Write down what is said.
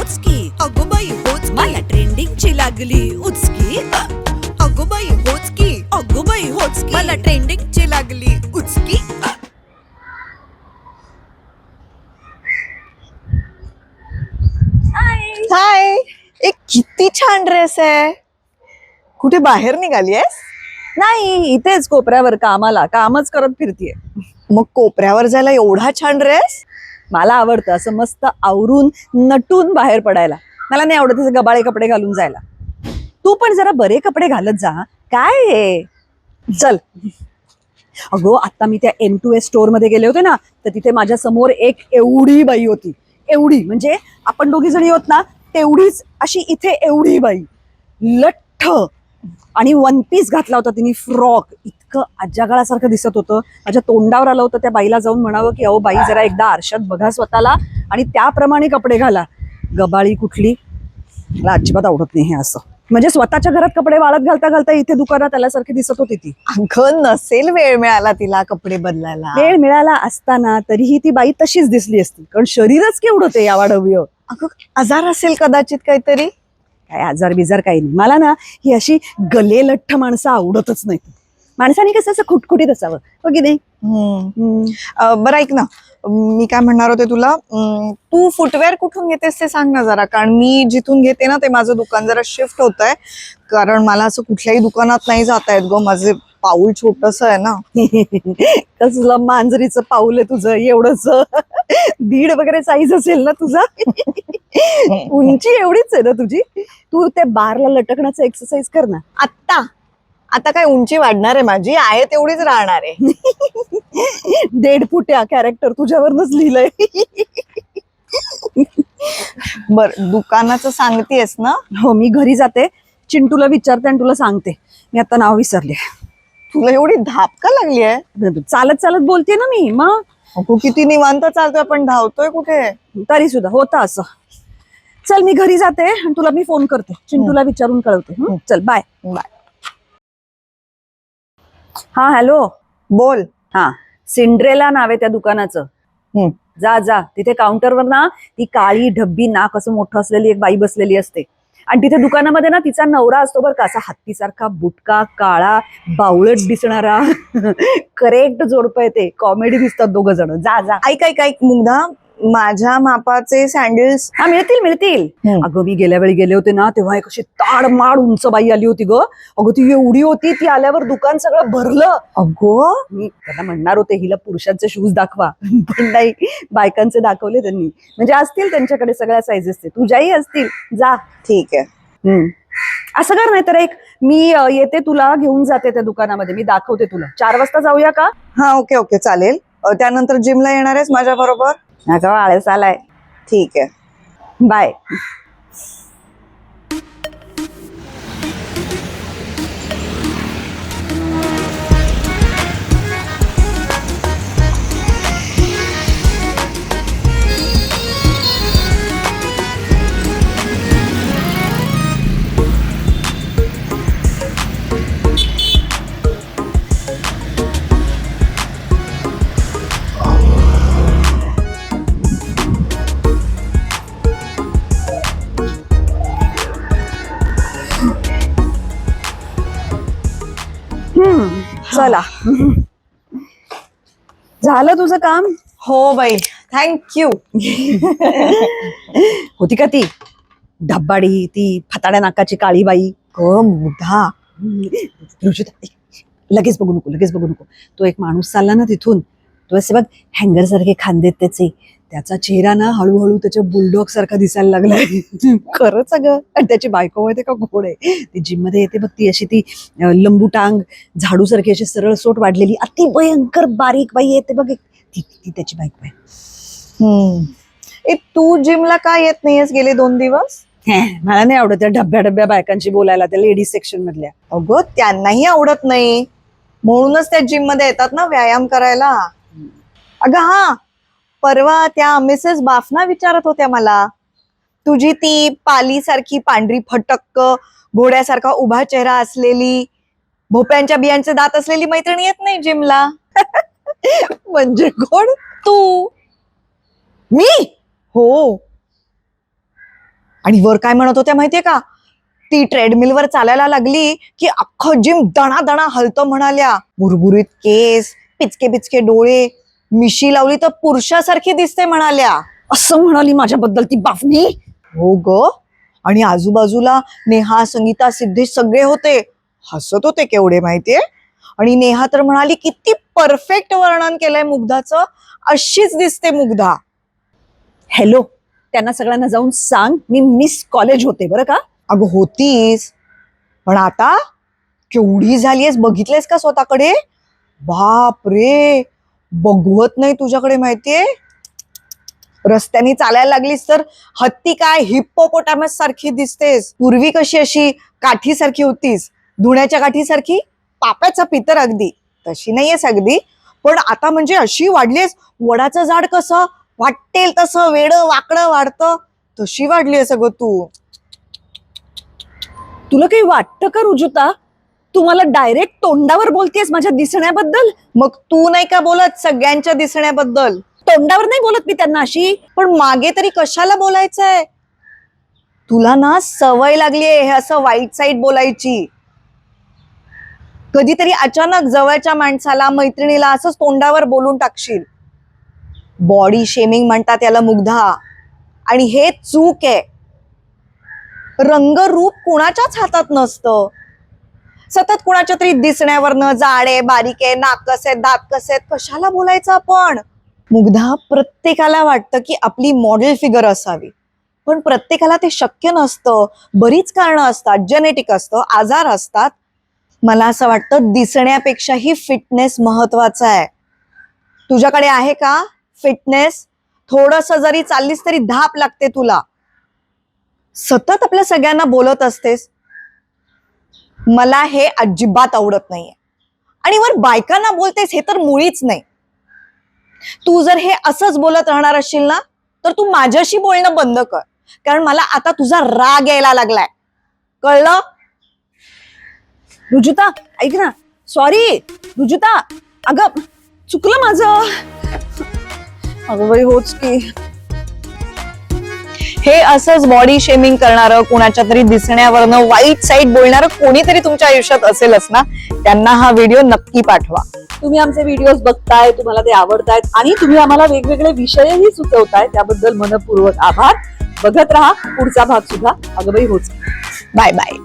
होच की अगो बाई होच मला ट्रेंडिंगची लागली. उचकी. अगो बाई होच की अगो बाई होच की मला ट्रेंडिंगची लागली. उचकी. हाय एक किती छान ड्रेस आहे. कुठे बाहेर निघाली आहेस? नाही इथेच कोपऱ्यावर कामाला. कामच करत फिरतीये. मग कोपऱ्यावर जायला एवढा छान ड्रेस मला आवडतं असं मस्त आवरून नटून बाहेर पडायला. मला नाही आवडत असं गबाळे कपडे घालून जायला. तू पण जरा बरे कपडे घालत जा काय हे? चल. अगो आता मी त्या एम टू एस स्टोअरमध्ये गेले होते ना तर तिथे माझ्यासमोर एक एवढी बाई होती. एवढी म्हणजे आपण दोघी जणी होत ना तेवढीच अशी इथे एवढी बाई. लठ्ठ. आणि वन पीस घातला होता तिने फ्रॉक. इतकं आज्याकाळासारखं दिसत होतं. माझ्या तोंडावर आलं होतं त्या बाईला जाऊन म्हणावं की अहो बाई जरा एकदा आरशात बघा स्वतःला आणि त्याप्रमाणे कपडे घाला. गबाळी कुठली? मला अजिबात आवडत नाही हे असं. म्हणजे स्वतःच्या घरात कपडे वाळत घालता घालता इथे दुकानात आल्यासारखी दिसत होती ती. अगं नसेल वेळ मिळाला तिला कपडे बदलायला. वेळ मिळाला असताना तरीही ती बाई तशीच दिसली असती. कारण शरीरच केवढं ते या वाढव्य. अगं आजार असेल कदाचित काहीतरी? काय आजार बिजार काही नाही. मला ना ही अशी गले लठ्ठ माणसं आवडतच नाही माणसाने कसं असं खुटखुटीत असावं. हो की नाही? बरं ऐक ना. मी काय म्हणणार होते तुला? तू फुटवेअर कुठून घेतेस ते सांग ना जरा. कारण मी जिथून घेते ना ते माझं दुकान जरा शिफ्ट होत आहे कारण मला असं कुठल्याही दुकानात नाही जाता येत ग. माझे पाऊल छोटस आहे ना. कसलं मांजरीचं पाऊल आहे तुझं. एवढंच दीड वगैरे साईज असेल ना तुझा. उंची एवढीच आहे ना तुझी. तू ते बारला लटकण्याचं एक्सरसाइज कर ना. आत्ता. आता काय उंची वाढणार आहे माझी? आहे तेवढीच राहणार आहे. देड फुट्या कॅरेक्टर तुझ्यावरनच लिहिलंय. बर दुकानाचं सांगतेस ना? हो मी घरी जाते. चिंटूला विचारते आणि तुला सांगते. मी आता नाव विसरले. तुला एवढी धाप का लागली आहे? चालत चालत बोलते ना मी मग? किती निवांत चालतोय पण धावतोय कुठे? तरी सुद्धा होतं असं. चल मी घरी जाते आणि तुला मी फोन करते. चिंटूला विचारून कळवते? चल बाय बाय हा हॅलो. बोल. हा. सिंड्रेला नाव आहे त्या दुकानाचं. हम्म. जा जा. तिथे काउंटरवर ना ती काळी ढब्बी नाक असं मोठं असलेली एक बाई बसलेली असते. आणि तिथे दुकानामध्ये ना तिचा नवरा असतो बरं का असा हत्तीसारखा बुटका काळा बावळट दिसणारा. करेक्ट जोडपं ते. कॉमेडी दिसतात दोघ जण. जा जा. ऐक ऐक ऐक मुग्धा माझ्या मापाचे सँडल्स हा मिळतील मिळतील. हम्म. अगं मी गेल्या वेळी गेले होते ना तेव्हा एक अशी ताड माड उंच बाई आली होती ग. अगं ती एवढी होती ती आल्यावर दुकान सगळं भरलं. अगो? मी त्यांना म्हणणार होते हिला पुरुषांचे शूज दाखवा. पण नाही बायकांचे दाखवले त्यांनी. म्हणजे असतील त्यांच्याकडे सगळ्या साईजेसचे तुझ्याही असतील. जा. ठीक आहे. हम्म. असं कर नाही तर एक मी अ, येते तुला घेऊन जाते त्या दुकानामध्ये. मी दाखवते तुला. चार वाजता जाऊया का? हा ओके ओके. चालेल. अ, त्यानंतर जिमला येणार आहेस माझ्या बरोबर अगं आळस आलाय ठीक आहे. बाय चला. झालं तुझं काम? हो बाई. थँक्यू होती का ती? धब्बाडी ती फताड्या नाकाची काळी बाई ए, लगेच बघू नको लगेच बघू नको. तो एक माणूस चालला ना तिथून. तो असे बघ हँगर सारखे खांदेत त्याचे. त्याचा चेहरा ना हळूहळू त्याच्या बुलडॉग सारखा दिसायला लागलाय. खरंच अगं. आणि त्याची बायको माहिती का? गोड आहे. ती जिममध्ये येते बघ ती अशी ती लंबू टांग झाडू सारखी अशी सरळ सोट वाढलेली. अति भयंकर बारीक बाई येते बघ. ती ती त्याची बायको आहे. तू जिमला का येत नाहीयेस गेले दोन दिवस? मला नाही आवडत त्या डब्या डब्या बायकांची बोलायला त्या लेडीज सेक्शन मधल्या. अगं त्यांनाही आवडत नाही. म्हणूनच त्या जिममध्ये येतात ना व्यायाम करायला. अगं हा परवा त्या मिसेस बाफना विचारत होत्या मला तुझी ती पाली सारखी पांढरी फटक्क घोड्यासारखा उभा चेहरा असलेली भोप्यांच्या बियांचे दात असलेली मैत्रिणी येत नाही जिमला? म्हणजे कोण? तू. मी? हो. आणि वर काय म्हणत होत्या माहितीये का? ती ट्रेडमिलवर चालायला लागली की अख्खं जिम दणा दणा हलतं म्हणाल्या. बुरबुरीत केस पिचके पिचके डोळे मिशी लावली तर पुरुषासारखी दिसते म्हणाल्या. असं म्हणाली माझ्याबद्दल ती बाफनी हो ग. आणि आजूबाजूला नेहा संगीता सिद्धेश सगळे होते. हसत होते केवढे माहितीये? आणि नेहा तर म्हणाली किती परफेक्ट वर्णन केलंय मुग्धाचं. अशीच दिसते मुग्धा. हॅलो त्यांना सगळ्यांना जाऊन सांग मी मिस कॉलेज होते बरं का? अगं होतीस. पण आता केवढी झालीयस बघितलेस का स्वतःकडे? बाप रे बघवत नाही तुझ्याकडे माहितीये? रस्त्याने चालायला लागलीस तर हत्ती काय हिप्पोपोटामस सारखी दिसतेस. पूर्वी कशी अशी काठी सारखी होतीस? धुण्याच्या काठीसारखी पाप्याचा पितर अगदी. तशी नाहीयेस अगदी पण आता म्हणजे अशी वाढलीस वडाचं झाड कसं? वाटेल तसं वेड वाकडं वाढतं. तशी वाढली सगळं तू. तुला काही वाटतं का रुजुता? तू मला डायरेक्ट तोंडावर बोलतेस माझ्या दिसण्याबद्दल? मग तू नाही का बोलत सगळ्यांच्या दिसण्याबद्दल? तोंडावर नाही बोलत मी त्यांना अशी पण मागे तरी कशाला बोलायचंय? तुला ना सवय लागली आहे हे असं वाईट साईड बोलायची. कधीतरी अचानक जवळच्या माणसाला मैत्रिणीला असंच तोंडावर बोलून टाकशील. बॉडी शेमिंग म्हणतात याला मुग्धा. आणि हे चूक आहे. रंगरूप कुणाच्याच हातात नसतं. सतत कुणाच्या तरी दिसण्यावरनं जाडे बारीक आहे नाक कसे आहेत, दातकस आहेत कशाला बोलायचं आपण? मुग्धा प्रत्येकाला वाटतं की आपली मॉडेल फिगर असावी. पण प्रत्येकाला ते शक्य नसतं. बरीच कारणं असतात. जेनेटिक असतं आजार असतात. मला असं वाटतं दिसण्यापेक्षाही फिटनेस महत्त्वाचा आहे. तुझ्याकडे आहे का फिटनेस थोडस जरी चाललीस तरी धाप लागते तुला. सतत आपल्या सगळ्यांना बोलत असतेस. मला हे अजिबात आवडत नाहीये. आणि वर बायकांना बोलतेस हे तर मुळीच नाही. तू जर हे असंच बोलत राहणार असशील ना तर तू माझ्याशी बोलणं बंद कर. कारण मला आता तुझा राग यायला लागलाय. कळलं? रुजुता ऐक ना. सॉरी रुजुता अगं चुकलं माझं. अगं बाई होच की. हे असंच बॉडी शेमिंग करणारं कुणाच्या तरी दिसण्यावरनं वाईट साईड बोलणारं कोणीतरी तुमच्या आयुष्यात असेलच ना त्यांना हा व्हिडिओ नक्की पाठवा. तुम्ही आमचे व्हिडिओज बघताय तुम्हाला ते आवडतायत आणि तुम्ही आम्हाला वेगवेगळे विषयही सुचवताय त्याबद्दल मनपूर्वक आभार. बघत राहा पुढचा भाग सुद्धा अगं बाई होच बाय बाय